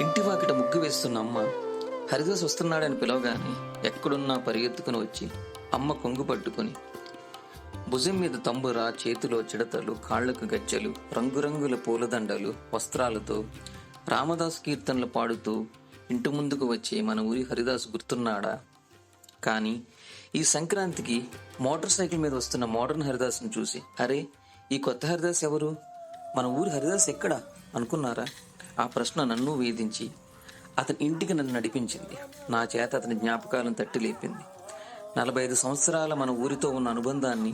ఇంటి వాకిట ముగ్గు వేస్తున్న అమ్మ హరిదాస్ వస్తున్నాడని పిలవగానే ఎక్కడున్నా పరిగెత్తుకుని వచ్చి అమ్మ కొంగు పట్టుకుని భుజం మీద తంబుర చేతిలో చిడతలు కాళ్ళకు గజ్జెలు రంగురంగుల పూలదండలు వస్త్రాలతో రామదాస్ కీర్తనలు పాడుతూ ఇంటి ముందుకు వచ్చే మన ఊరి హరిదాస్ గుర్తున్నాడా? కానీ ఈ సంక్రాంతికి మోటార్ సైకిల్ మీద వస్తున్న మోడర్న్ హరిదాస్ను చూసి అరే ఈ కొత్త హరిదాస్ ఎవరు? మన ఊరి హరిదాస్ ఎక్కడా? అనుకున్నారా? ఆ ప్రశ్న నన్ను వేధించి అతని ఇంటికి నన్ను నడిపించింది. నా చేత అతని జ్ఞాపకాలను తట్టి లేపింది. నలభై ఐదు సంవత్సరాల మన ఊరితో ఉన్న అనుబంధాన్ని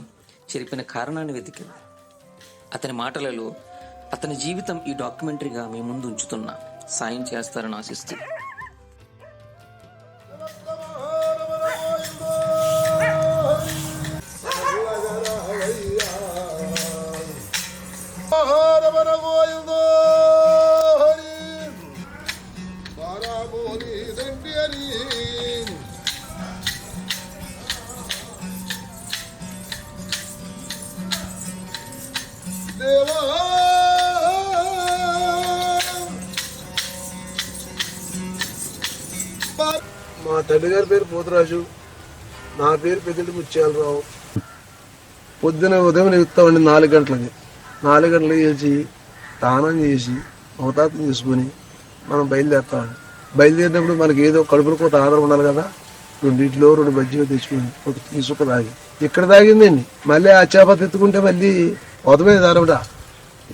చెరిపిన కారణాన్ని వెతికింది. అతని మాటలలో అతని జీవితం ఈ డాక్యుమెంటరీగా మీ ముందు ఉంచుతున్నా. సాయం చేస్తారని ఆశిస్తూ దేవా! మా తండ్రి గారి పేరు పోతరాజు. నా పేరు పెద్దటి ముత్యాలరావు. పొద్దున ఉదయం లేస్తామండి నాలుగు గంటలకి నాలుగు గంటలకు చేసి స్నానం చేసి అవతాతం చేసుకొని మనం బయలుదేరుతామండి బయలుదేరినప్పుడు మనకి ఏదో కడుపులో కొంత ఆధారం ఉండాలి కదా? రెండింటిలో రెండు బజ్జీలు తెచ్చుకొని ఒక తీసుకు తాగి ఇక్కడ తాగిందండి? మళ్ళీ ఆ చేప తెచ్చుకుంటే మళ్ళీ ఉదయమే దారబడ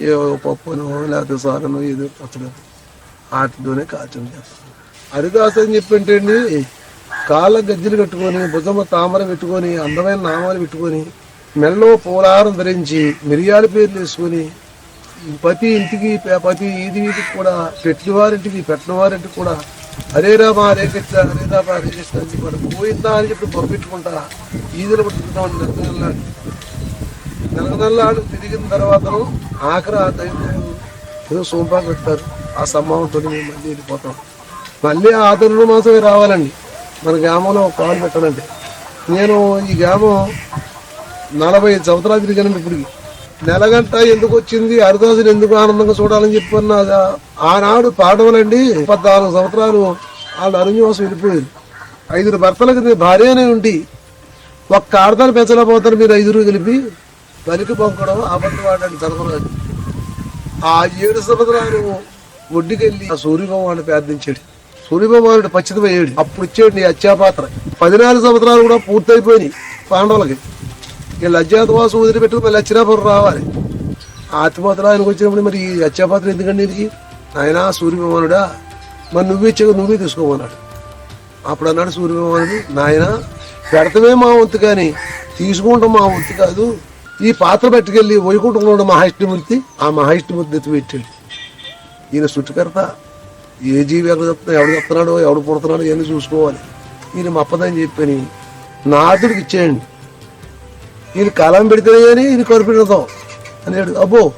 ఏ పప్పును లేకపోతే సారను ఏదో పచ్చడి వాటితోనే కాచం చేస్తాను హరిదాస్ అని చెప్పంటే కాళ్ళ గజ్జలు కట్టుకొని భుజమ తామర పెట్టుకొని అందమైన నామాలు పెట్టుకొని మెల్లో పూలారం ధరించి మిరియాల పేర్లు వేసుకొని ప్రతి ఇంటికి ప్రతి ఈది వీధికి కూడా పెట్టిన వారింటికి పెట్టిన వారింటికి కూడా హరే రామ హరే కృష్ణ హరే రామ హరే కృష్ణ అని చెప్పి పోయిందా అని చెప్పి పంపించుకుంటా ఈదులు పట్టుకుంటాం నెలనల్లాడు తిరిగిన తర్వాత ఆఖరి ఆ దైవం ఏదో సోంపాకు పెడతారు ఆ సంభవంతో మేము మళ్ళీ వెళ్ళిపోతాం. మళ్ళీ ఆ తరుణ మాసమే రావాలండి. మన గ్రామంలో పాలు పెట్టాలంటే. నేను ఈ గ్రామం నలభై ఐదు సంవత్సరాలు తిరిగాను ఇప్పటికి. నెలగంట ఎందుకు వచ్చింది? హరిదాసుని ఎందుకు ఆనందంగా చూడాలని చెప్పన్న ఆనాడు పాడవలండి. పద్నాలుగు సంవత్సరాలు వాళ్ళు అరుణ్యవాసం వెళ్ళిపోయారు ఐదుగురు భర్తలకు భార్యనే ఉండి ఒక్క ఆడతాను పెంచలేకపోతారు మీరు ఐదుగురు కలిపి. బలికి పంపడం అబద్ధవాడని ఆడండి ఆ ఏడు సంవత్సరాలు ఒడ్డుకెళ్ళి ఆ సూర్యభగవాన్ని ప్రార్థించాడు. సూర్యభగవానుడు పచ్చితమయ్యాడు. అప్పుడు ఇచ్చాడు నీ అత్యాపాత్ర. పదినాలుగు సంవత్సరాలు కూడా పూర్తయిపోయినాయి పాండవులకి. వీళ్ళు అజ్ఞాతవాసం వదిలిపెట్టుకుని మళ్ళీ అచ్చినాపురం రావాలి. ఆత్మహత్య ఆయనకు వచ్చినప్పుడు మరి ఈ అత్యాపాత్ర ఎందుకండి ఇది ఆయన సూర్యభగవానుడా మరి నువ్వే ఇచ్చే నువ్వే తీసుకోమన్నాడు. అప్పుడు అన్నాడు సూర్యభగవానుడు నాయన పెడతమే మా వంతు కానీ తీసుకుంటాం మా వంతు కాదు ఈ పాత్ర పట్టుకెళ్ళి వైకుంఠంలో ఉన్న మహావిష్ణుమూర్తి ఆ మహావిష్ణుమూర్తి ఎత్తి పెట్టాడు. ఈయన చుట్టుకర్త ఏ జీవి ఎవరు చెప్తున్నా ఎవడు చెప్తున్నాడో ఎవడు పుడుతున్నాడో ఇవన్నీ చూసుకోవాలి. ఈయన మప్పదని చెప్పని నాదుడికి ఇచ్చేయండి. ఈయన కలం పెడితేనే కానీ ఈయన కనిపెడతాం అనేడు అబ్బో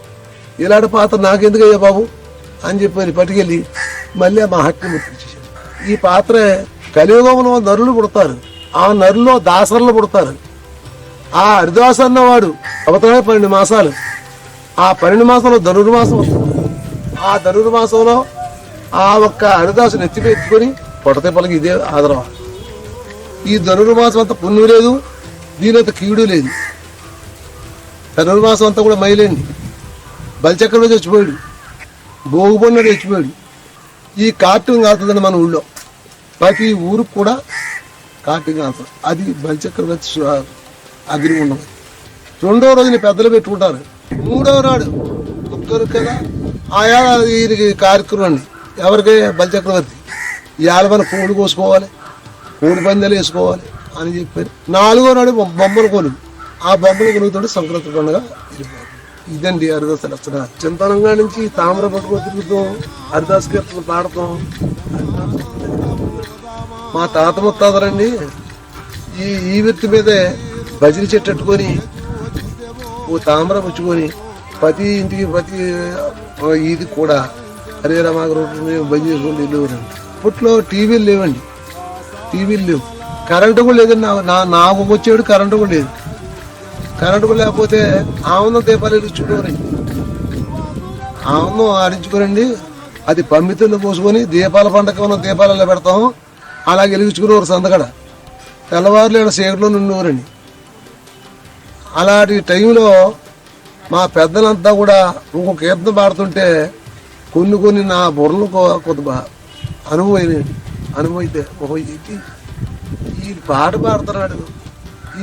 ఇలాంటి పాత్ర నాకెందుకు అయ్యా బాబు? అని చెప్పని పట్టుకెళ్ళి మళ్ళీ ఆ మహాత్ముడికి ఇచ్చేసాడు ఈ పాత్ర కలియుగంలో నరులు పుడతారు. ఆ నరులో దాసరులు పుడతారు. ఆ హరిదాస్ అన్నవాడు అవతల పన్నెండు మాసాలు. ఆ పన్నెండు మాసంలో ధనుర్మాసం ఆ ధనుర్మాసంలో ఆ ఒక్క హరిదాసుని నెత్తిపెట్టుకొని ఎత్తుకొని పొడతే పలకి ఇదే ఆదరవ. ఈ ధనుర్మాసం అంతా పుణ్యం లేదు దీనంత కీడు లేదు. ధనుర్మాసం అంతా కూడా మైలేండి. బలిచక్రంలో చచ్చిపోయాడు. భోగుబొన్నడు చచ్చిపోయాడు. ఈ కార్టూన్ కాలుతుందండి మన ఊళ్ళో. ప్రతి ఊరికి కూడా కార్టూన్ కాలుతుంది. అది బలిచక్రం వచ్చి అగ్ని ఉండదు రెండో రోజుని పెద్దలు పెట్టుకుంటారు. మూడో నాడు ఒక్కరు కదా ఆయా వీరికి కార్యక్రమం ఎవరికి? బలిచక్రవర్తి ఇవాళ మన కోడి కోసుకోవాలి కోడి పందెలు వేసుకోవాలి అని చెప్పారు. నాలుగో నాడు బొమ్మలు కొను. ఆ బొమ్మల కొలుగుతుంటే సంక్రాంతి పండుగ ఇదండి హరిదాస్ లక్షణ చింతనంగా నుంచి తామర పట్టుకో తిరుగుతాం హరిదాస్ కీర్తన పాడతాం. మా తాత ముత్తాతరండి ఈ ఈ వ్యక్తి మీదే బజిరి చెట్టు పెట్టుకొని ఓ తామర పుచ్చుకొని ప్రతి ఇంటికి ప్రతి ఇది కూడా హరే రామాగరు బంద్ చేసుకొని వెళ్ళేవారండి అప్పట్లో టీవీలు లేవండి. టీవీలు లేవు. కరెంటు కూడా లేదండి నా- నా నాకు వచ్చేడు కరెంటు కూడా లేదు. కరెంటు కూడా లేకపోతే ఆనందం దీపాలు చూడవరండి ఆనందం ఆడించుకోరండి. అది పంపితుల్లో పోసుకొని దీపాల పండగ ఉన్న దీపాలలో పెడతాం అలాగే వెలిగించుకునేవారు సందగడ. తెల్లవారులు ఇక్కడ చీకట్లో నుండివారండి అలాంటి టైంలో మా పెద్దలంతా కూడా ఇంకొక కీర్తన పాడుతుంటే కొన్ని కొన్ని నా బుర్రలు కొద్దిగా అనుభవం అనుభవైతే ఓహో ఇది ఈ పాట పాడుతున్నాడు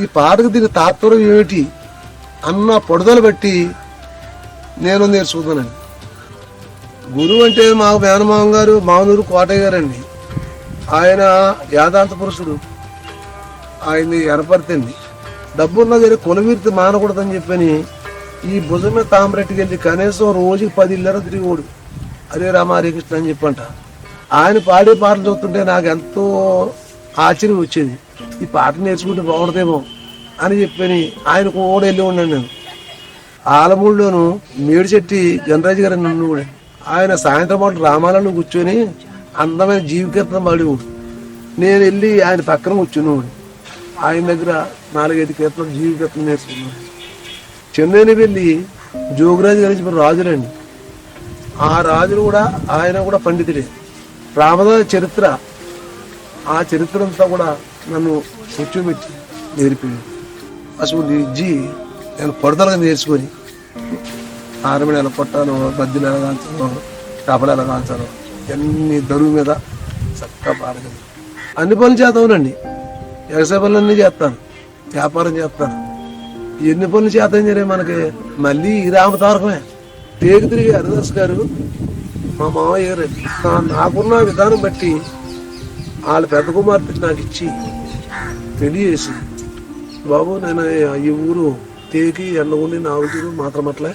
ఈ పాటకు దీని తాత్పర్యం ఏమిటి? అన్న పొడుదలు బట్టి నేను నేర్చుకున్నానండి గురువు అంటే మా మేనమామ గారు మానూరు కోటయ్య గారండి. ఆయన యాదాంత పురుషుడు. ఆయన్ని ఎరపరితండి డబ్బున్న దగ్గర కొలవీర్తి మానకూడదని చెప్పని ఈ భుజమే తామరెట్టికి వెళ్ళి కనీసం రోజుకి పది ఇల్లర తిరిగోడు హరే రామ హరే కృష్ణ అని చెప్పంట. ఆయన పాడే పాటలు చూస్తుంటే నాకు ఎంతో ఆశ్చర్యం వచ్చేది. ఈ పాట నేర్చుకుంటే బాగుండదేమో అని చెప్పని ఆయన కూడా వెళ్ళి ఉన్నాను నేను. ఆలమూడులోను మేడిచెట్టి గణరాజు గారు నన్ను కూడా ఆయన సాయంత్రం పాటు రామాలను కూర్చొని అందమైన జీవికీర్తనం పాడేవాడు నేను వెళ్ళి ఆయన పక్కన కూర్చున్నాడు ఆయన దగ్గర నాలుగైదు కీర్తనలు జీవితం నేర్చుకున్నాను చెన్నైని వెళ్ళి జోగిరాజు గారి రాజులండి. ఆ రాజులు కూడా ఆయన కూడా పండితుడే. రామదాస్ చరిత్ర ఆ చరిత్ర అంతా కూడా నన్ను కూర్చోబెట్టి నేర్పింది అసలు ఇజ్జి నేను పొడతలుగా నేర్చుకొని ఆరమిడి ఎలా కొట్టాను బద్దెలు ఎలా కాల్చాను కపలు ఎలా కాల్చాలో ఎన్ని దరువు మీద చక్కగా పాడగలను అన్ని పనులు చేద్దామనండి వ్యవసాయ పనులన్నీ చేస్తాను వ్యాపారం చేస్తాను. ఎన్ని పనులు చేద్దాం సరే మనకి? మళ్ళీ ఈ రామతారకమే. తేగు తిరిగి హరిదాస్ గారు మా మామయ్య గారు నా- నాకున్న విధానం బట్టి వాళ్ళ పెద్ద కుమార్తె నాకు ఇచ్చి తెలియజేసి బాబు నేను ఈ ఊరు తేకి ఎండగుండి నాలుగు మాత్రం అట్లా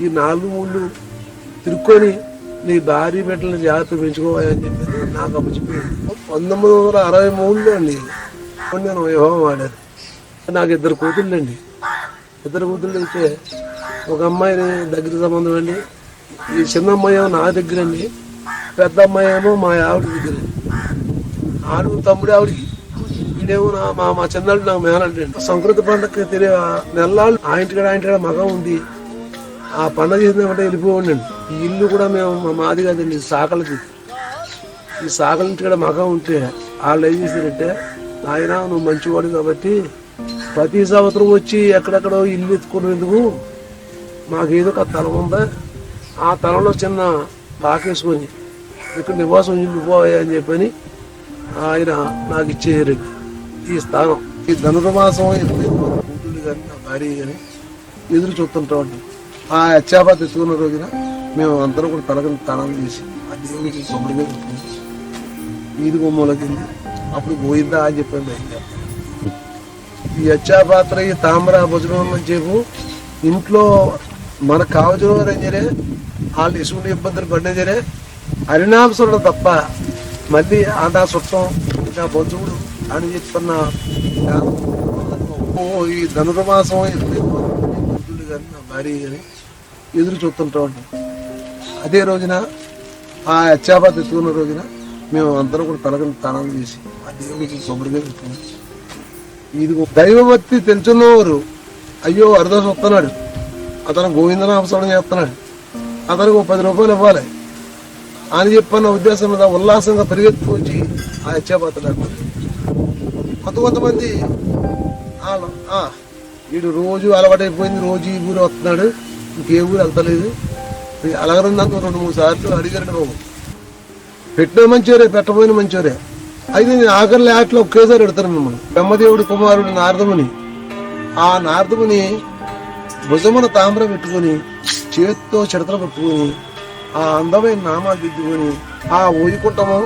ఈ నాలుగు ఊళ్ళు తిరుక్కొని నీ భార్య బిడ్డలను జాగ్రత్త పెంచుకోవాలని చెప్పి నాకు అప్పచెప్పింది పంతొమ్మిది వందల అరవై మూడులో అండి నేను వివాహం ఆడాను నాకు ఇద్దరు కూతుళ్ళండి ఇద్దరు కూతుళ్ళు అయితే ఒక అమ్మాయిని దగ్గర సంబంధం అండి. ఈ చిన్న అమ్మాయి ఏమో నా దగ్గర అండి. పెద్ద అమ్మాయి ఏమో మా ఆవిడ దగ్గర. ఆడు తమ్ముడు ఆవిడికి. వీడేమో నా మా మా చిన్నాడు నాకు మేనల్లండి సంక్రాంతి పండగకి తెలియ నెల్లాళ్ళు ఆ ఇంటికాడ ఆ ఇంటికాడ మగం ఉంది ఆ పండగ చేసినామంటే వెళ్ళిపోండి ఈ ఇల్లు కూడా మేము మా మాది కాదండి సాకలది. ఈ సాకల ఇంటికాడ మగం ఉంటే వాళ్ళు ఏం చేశారంటే ఆయన నువ్వు మంచివాడు కాబట్టి ప్రతి సంవత్సరం వచ్చి ఎక్కడెక్కడో ఇల్లు ఎత్తుకునేందుకు మాకేదో ఒక తలం ఉందా. ఆ తలంలో చిన్న పాకేసుకొని ఇక్కడ నివాసం ఇల్లు పోయా అని చెప్పని ఆయన నాకు ఇచ్చేయరు ఈ స్థానం. ఈ ధనుర్మాసం కూతుళ్ళు కానీ నా భార్య కానీ ఎదురు చూస్తుంటామండి ఆ అత్యాపాత తెచ్చుకున్న రోజున మేము అందరం కూడా తలగని తనం చేసి ఆ దేవునికి మీద పెట్టుకుని ఈది గుమ్మలకి అప్పుడు పోయిందా అని చెప్పాను బయలుదేరి ఈ అచ్చాపాత్ర ఈ తామర భుజనం అని చెప్పు ఇంట్లో మనకు కావలసిన వారు సరే వాళ్ళు ఇసుకుని ఇబ్బందులు పడినా సరే హరినామసుడు తప్ప మళ్ళీ ఆదా సుట్టం ఇంకా బంధువుడు అని చెప్పిన ఓ ఈ ధనుర్మాసం ఎప్పుడు కానీ నా భార్య కానీ ఎదురు చూస్తుంటాం అదే రోజున ఆ అచ్చాపాత ఎత్తుకున్న రోజున మేము అందరం కూడా తలగని తానం చేసి ఆ దేవునికి కొబ్బరిగా పెట్టుకుని దైవభక్తి తెలుసున్నవారు అయ్యో అరదాసు వస్తున్నాడు. అతను గోవిందనామస్మరణ చేస్తున్నాడు. అతనికి ఒక పది రూపాయలు ఇవ్వాలి. అని చెప్పన్న ఉద్దేశం మీద ఉల్లాసంగా పరిగెత్తుకొచ్చి ఆ ఇచ్చేపోతున్నాడు కొంత కొంతమంది వీడు రోజు అలవాటైపోయింది రోజు ఈ ఊరు వస్తున్నాడు ఇంకే ఊరు వెళ్తలేదు. అలగరుందంత రెండు మూడు సార్లు అడిగారు బాబు. పెట్టిన మంచివారే పెట్టబోయిన మంచివారే అయితే నేను ఆఖరి ఆటలో ఒకేసారి పెడతాను మిమ్మల్ని. బ్రహ్మదేవుడు కుమారుడు నారదముని. ఆ నారదముని భుజమున తామ్ర పెట్టుకొని చేతితో చిడతలు పట్టుకుని ఆ అందమైన నామాలు దిద్దుకొని ఆ వైకుంఠము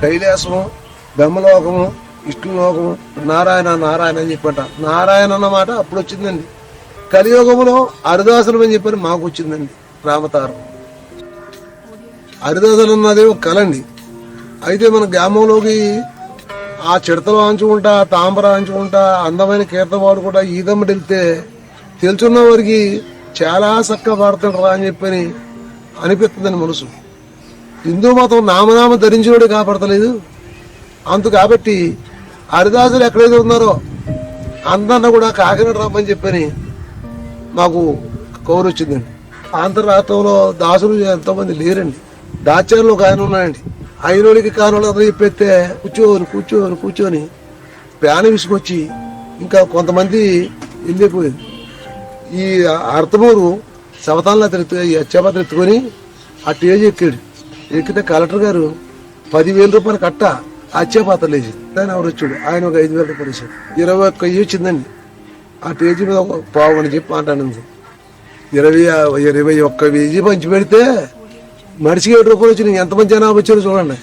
కైలాసము బ్రహ్మలోకము విష్ణులోకము నారాయణ నారాయణ అని చెప్పట. నారాయణ అన్నమాట అప్పుడు వచ్చిందండి కలియుగములో హరిదాసులు అని చెప్పని మాకు వచ్చిందండి రామతారం. హరిదాసులు అన్నది ఒక కలండి. అయితే మన గ్రామంలోకి ఆ చిడతలు ఆంచుకుంటా తాంబర ఆంచుకుంటా అందమైన కీర్తన పాడుకుంటా ఈదమ్మటి వెళ్తే తెలుసున్న వారికి చాలా చక్కగా పాడుతుంటారా అని చెప్పని అనిపిస్తుందని మనసు. హిందూ మతం నామనామ ధరించినోడే కాపాడతలేదు. అందు కాబట్టి హరిదాసులు ఎక్కడైతే ఉన్నారో అందరిని కూడా కాకినాడ రమ్మని చెప్పని మాకు కౌరు వచ్చిందండి. ఆంధ్ర రాష్ట్రంలో దాసులు ఎంతోమంది లేరండి. దాచారులు ఒక ఆయన ఉన్నాయండి అయినోడికి కారణంలో చెప్పేస్తే కూర్చోని కూర్చోని కూర్చొని ప్యాన్ విసుకొచ్చి ఇంకా కొంతమంది వెళ్ళిపోయింది ఈ అర్థమూరు శవతాల్లో ఈ చేపత ఎత్తుకొని ఆ టేజ్ ఎక్కాడు. ఎక్కితే కలెక్టర్ గారు పదివేల రూపాయలు కట్ట అచ్చేపాత్ర లేచి దాన్ని ఎవరు వచ్చాడు. ఆయన ఒక ఐదు వేల రూపాయలు వేసాడు ఇరవై ఒక్క ఇవి వచ్చిందండి. ఆ టేజీ మీద ఒక పావు అని చెప్పి మాట్లాడింది ఇరవై ఇరవై ఒక్క వెయ్యి పంచి పెడితే మనిషికి ఏడు రూపాయలు వచ్చినాయి. ఎంతమంది జనాభా వచ్చారో చూడండి.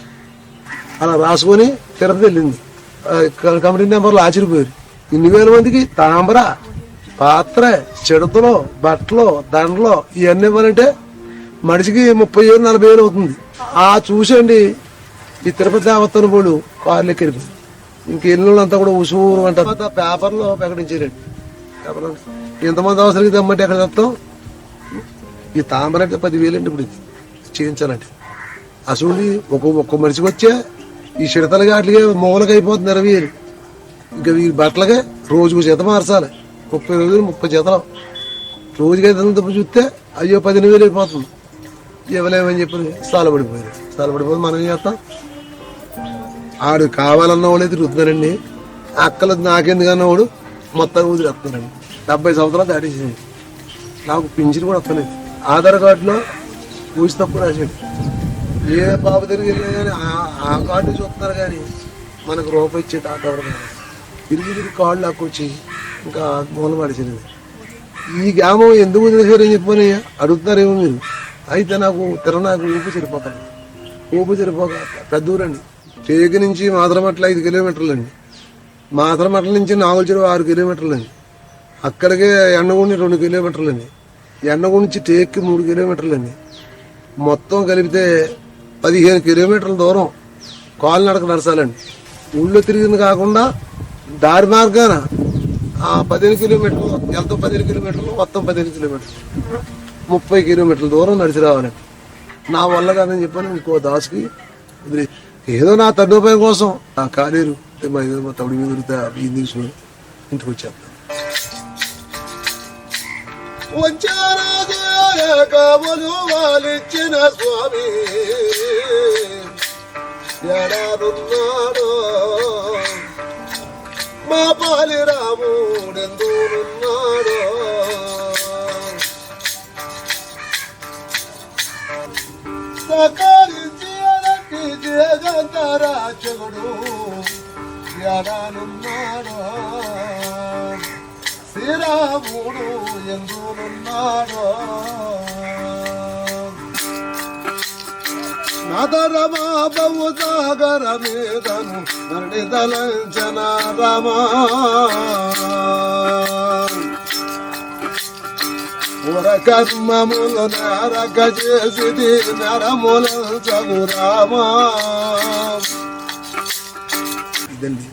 అలా రాసుకొని తిరుపతి వెళ్ళింది. కమిటీ నెంబర్లు ఆశ్చర్యపోయారు. ఇన్ని వేల మందికి తాంబర పాత్ర చెడుతలో బట్టలు దండలు ఇవన్నీ ఇవ్వాలంటే మనిషికి ముప్పై వేలు నలభై వేలు అవుతుంది. ఆ చూసండి ఈ తిరుపతి దేవతను పోడు కార్లు ఎక్కిరిపోయి ఇంక ఎల్లుళ్ళంతా కూడా ఉసూరు అంటారు. పేపర్లో ప్రకటించారండి. పేపర్లో. ఎంతమంది అవసరం తెమ్మంటే ఎక్కడ చెప్తాం ఈ తాంబర అంటే పదివేలు అండి ఇప్పుడు చేయించాలండి చేయించాలంటే. అసలు ఒక ఒక్క మనిషికి వచ్చే ఈ చిడతలుగా అట్లగే మూలకి అయిపోతుంది ఇరవై ఇంకా ఈ బట్టలకే రోజుకు జత మార్చాలి. ముప్పై రోజులు ముప్పై జతలు. రోజుకి ఐదు తప్పు చూస్తే అయ్యో పదిహేను వేలు అయిపోతుంది. ఇవ్వలేమని చెప్పి స్థాలపడిపోయారు. స్థాలపడిపోతే మనం చేస్తాం? ఆడు కావాలన్న వాళ్ళే తిరుగుతున్నారండి అక్కలు నాకెందుకు అన్నవాడు మొత్తం వదిలేస్తున్నారండి డెబ్బై సంవత్సరాలు దాటేసింది. నాకు పింఛన్ కూడా వస్తలేదు. ఆధార్ కార్డులో పూసి తప్పు రాశాడు ఏ బాబు తిరిగి వెళ్ళినా కానీ ఆ- ఆ కార్డు చూస్తున్నారు కానీ మనకు రూపాయి ఇచ్చే తాత ఎవరు తిరిగి తిరిగి కార్డు లాక్కొచ్చి ఇంకా మూల పడిచినది ఈ గ్రామం ఎందుకు వదిలేశారని చెప్పని అడుగుతున్నారేమో మీరు. అయితే నాకు తిర నాకు ఊపు సరిపోతాను ఊపు సరిపోక పెద్ద ఊరండి. టేకు నుంచి మాదరమట్ల ఐదు కిలోమీటర్లు అండి. మాదరమట్ల నుంచి నాగుల చెరువు ఆరు కిలోమీటర్లు అండి. అక్కడికే ఎండగుండి రెండు కిలోమీటర్లు అండి. ఎండగుండి నుంచి టేక్కి మూడు కిలోమీటర్లు అండి. మొత్తం కలిపితే పదిహేను కిలోమీటర్ల దూరం కాలు నడక నడచాలండి. ఊళ్ళో తిరిగింది కాకుండా దారి మార్గాన ఆ పదిహేను కిలోమీటర్లు ఎంతో పదిహేను కిలోమీటర్లు మొత్తం పదిహేను కిలోమీటర్లు. ముప్పై కిలోమీటర్ల దూరం నడిచి రావాలండి నా వల్ల కాదని చెప్పాను ఇంకో దాసుకి ఏదో నా తడ్డోపాయం కోసం. నా కాలేరు మా ఏదో మా మీద దొరికితే బియ్యం తీసుకుని ఇంటికి వచ్చాను వంచారాజయ వాలిచ్చిన స్వామి. ఎడారున్నాడో మా పాలి రాముడెందునున్నాడో సకాలించి అలకి జగంతరాచకుడు ఎడారున్నాడో శ్రీరాముడు ఎందునున్నాడో? నదరమా సాగర మీదను నడిదలంచన రమా పుర నరక చేసి నరముల చదురామా ఇదండి.